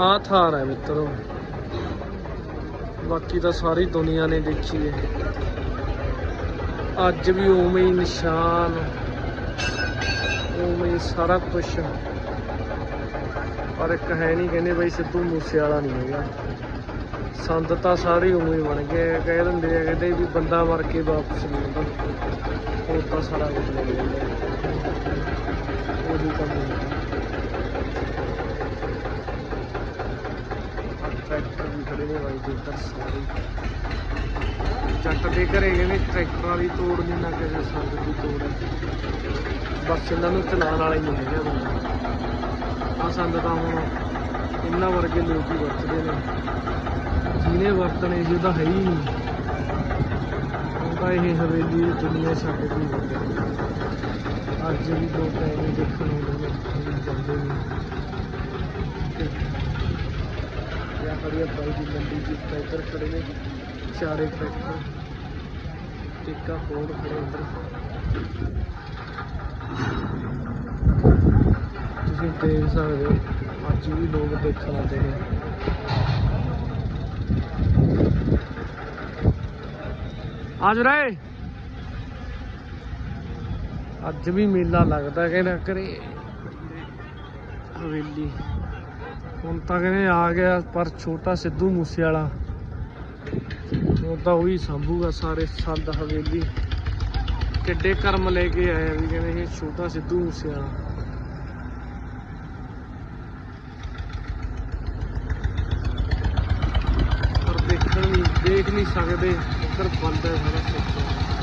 ਆ ਥਾਰ ਹੈ ਮਿੱਤਰੋ। ਬਾਕੀ ਤਾਂ ਸਾਰੀ ਦੁਨੀਆ ਨੇ ਦੇਖੀ ਹੈ ਅੱਜ ਵੀ ਉਵੇਂ ਹੀ ਨਿਸ਼ਾਨ, ਉਵੇਂ ਹੀ ਸਾਰਾ ਕੁਝ ਪਰ ਇੱਕ ਹੈ ਨਹੀਂ ਕਹਿੰਦੇ ਬਈ ਸਿੱਧੂ ਮੂਸੇ ਵਾਲਾ ਨਹੀਂ ਹੈਗਾ। ਸੰਦ ਤਾਂ ਸਾਰੇ ਉਵੇਂ ਹੀ ਬਣ ਗਏ ਕਹਿ ਦਿੰਦੇ ਆ, ਕਹਿੰਦੇ ਵੀ ਬੰਦਾ ਮਰ ਕੇ ਵਾਪਸ ਨਹੀਂ ਆਉਂਦਾ ਉਹ ਤਾਂ ਸਾਰਾ ਕੁਝ ਲੈ ਜਾਂਦਾ ਉਹਦੀ ਕੰਮ ਨਹੀਂ ਟਰੈਕਟਰ ਵੀ ਖੜੇ ਨੇ ਬਾਈ ਦੇ ਸਾਰੇ ਜੱਟ ਦੇ ਘਰੇ ਕਹਿੰਦੇ ਟਰੈਕਟਰਾਂ ਦੀ ਤੋੜ ਨਹੀਂ ਨਾ ਕਿਸੇ ਸੰਦ ਦੀ ਤੋੜ ਬਸ ਇਹਨਾਂ ਨੂੰ ਚਲਾਉਣ ਵਾਲਾ ਹੀ ਨਹੀਂ ਹੈਗਾ। ਆ ਸੰਦ ਤਾਂ ਹੁਣ ਇਹਨਾਂ ਵਰਗੇ ਲੋਕ ਹੀ ਵਰਤਦੇ ਨੇ। ਜਿਹਨੇ ਵਰਤਣੇ ਸੀ ਉਹਦਾ ਹੈ ਹੀ ਨਹੀਂ। ਤਾਂ ਇਹ ਹਵੇਲੀ ਦੀ ਦੁਨੀਆ ਛੱਡ ਕੇ ਅੱਜ ਵੀ ਲੋਕ ਐਵੇਂ ਦੇਖਣ ਆਉਂਦੇ ਨੇ ਜਾਂਦੇ ਨੇ ਯਾ ਕਰੀਏ ਬਾਈ ਦੀ ਮੰਡੀ ਦੀ ਟਰੈਕਟਰ ਖੜੇ ਨੇ, ਚਾਰੇ ਟਰੈਕਟਰ ਟਿੱਕਾ ਹੋਰ ਖੜੇ ਅੰਦਰ ਤੁਸੀਂ ਦੇਖ ਸਕਦੇ ਹੋ, ਅੱਜ ਵੀ ਲੋਕ ਦੇਖਣ ਆਉਂਦੇ ਨੇ। ਅੱਜ ਰੇ ਅੱਜ ਵੀ ਮੇਲਾ ਲੱਗਦਾ ਕਹਿੰਦਾ ਕਰੇ। ਹਵੇਲੀ। ਹੁਣ ਤਾਂ ਕਹਿੰਦੇ ਆ ਗਿਆ ਪਰ ਛੋਟਾ ਸਿੱਧੂ ਮੂਸੇ ਵਾਲਾ ਉਹ ਤਾਂ ਉਹੀ ਸੰਭੂਗਾ ਸਾਰੇ ਸੰਦ ਹਵੇਲੀ। ਕਿੱਡੇ ਕਰਮ ਲੈ ਕੇ ਆਇਆ ਵੀ ਕਹਿੰਦੇ ਇਹ ਛੋਟਾ ਸਿੱਧੂ ਮੂਸੇ ਵਾਲਾ ਪਰ ਦੇਖਣ ਨਹੀਂ ਦੇਖ ਨਹੀਂ ਸਕਦੇ ਉੱਧਰ ਬੰਦ ਹੈ ਸਾਰਾ ਸਿਸਟਮ